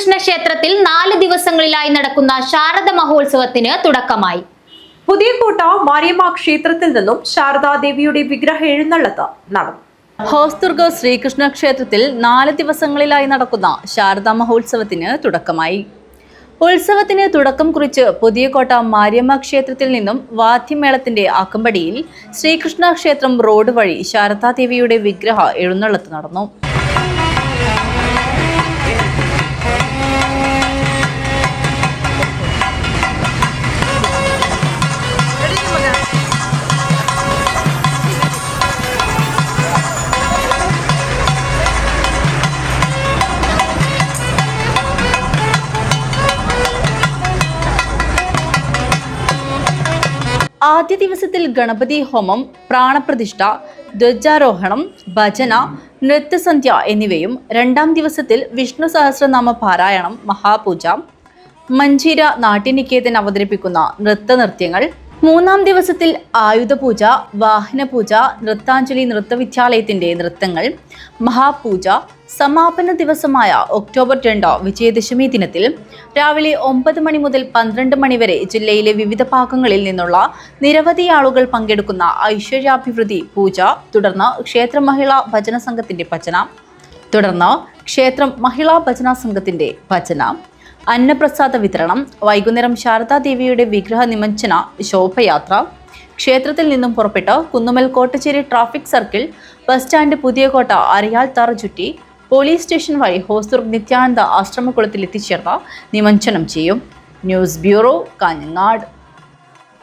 ശ്രീകൃഷ്ണ ക്ഷേത്രത്തിൽ നാല് ദിവസങ്ങളിലായി നടക്കുന്ന ശാരദ മഹോത്സവത്തിന് തുടക്കമായി. പുതിയകോട്ട മാരിയമ്മ ക്ഷേത്രത്തിൽ നിന്നും ശാരദാദേവിയുടെ വിഗ്രഹ എഴുന്നള്ളത്ത് നടന്നു. ഹോസ്ദുർഗ് ശ്രീകൃഷ്ണ ക്ഷേത്രത്തിൽ നാല് ദിവസങ്ങളിലായി നടക്കുന്ന ശാരദാ മഹോത്സവത്തിന് തുടക്കമായി. ഉത്സവത്തിന് തുടക്കം കുറിച്ച് പുതിയകോട്ട മാരിയമ്മ ക്ഷേത്രത്തിൽ നിന്നും വാദ്യമേളത്തിന്റെ അകമ്പടിയിൽ ശ്രീകൃഷ്ണ ക്ഷേത്രം റോഡ് വഴി ശാരദാദേവിയുടെ വിഗ്രഹ എഴുന്നള്ളത്ത് നടന്നു. ആദ്യ ദിവസത്തിൽ ഗണപതി ഹോമം പ്രാണപ്രതിഷ്ഠ ധ്വജാരോഹണം ഭജന നൃത്തസന്ധ്യ എന്നിവയും രണ്ടാം ദിവസത്തിൽ വിഷ്ണു സഹസ്രനാമ പാരായണം മഹാപൂജ മഞ്ചീര നാട്യനികേതൻ അവതരിപ്പിക്കുന്ന നൃത്തനൃത്യങ്ങൾ മൂന്നാം ദിവസത്തിൽ ആയുധപൂജ വാഹനപൂജ നൃത്താഞ്ജലി നൃത്തവിദ്യാലയത്തിന്റെ നൃത്തങ്ങൾ മഹാപൂജ സമാപന ദിവസമായ ഒക്ടോബർ രണ്ട് വിജയദശമി ദിനത്തിൽ രാവിലെ ഒമ്പത് മണി മുതൽ പന്ത്രണ്ട് മണി വരെ ജില്ലയിലെ വിവിധ ഭാഗങ്ങളിൽ നിന്നുള്ള നിരവധി ആളുകൾ പങ്കെടുക്കുന്ന ഐശ്വര്യാഭിവൃദ്ധി പൂജ തുടർന്ന് ക്ഷേത്ര മഹിളാ ഭജന സംഘത്തിന്റെ ഭജന തുടർന്ന് ക്ഷേത്രം മഹിളാ ഭജന സംഘത്തിന്റെ ഭജന. അന്നപ്രസാദ വിതരണം വൈകുന്നേരം ശാരദാദേവിയുടെ വിഗ്രഹ നിമജ്ജന ശോഭയാത്ര. ക്ഷേത്രത്തിൽ നിന്നും പുറപ്പെട്ട് Kunnummal Kottacheri traffic circle bus stand Puthiyakotta അരയാൽ തറ ചുറ്റി പോലീസ് സ്റ്റേഷൻ വഴി ഹോസ്ദുർഗ് നിത്യാനന്ദ ആശ്രമകുളത്തിൽ എത്തിച്ചേർന്ന് നിമജ്ജനം ചെയ്യും. News bureau Kanhangad.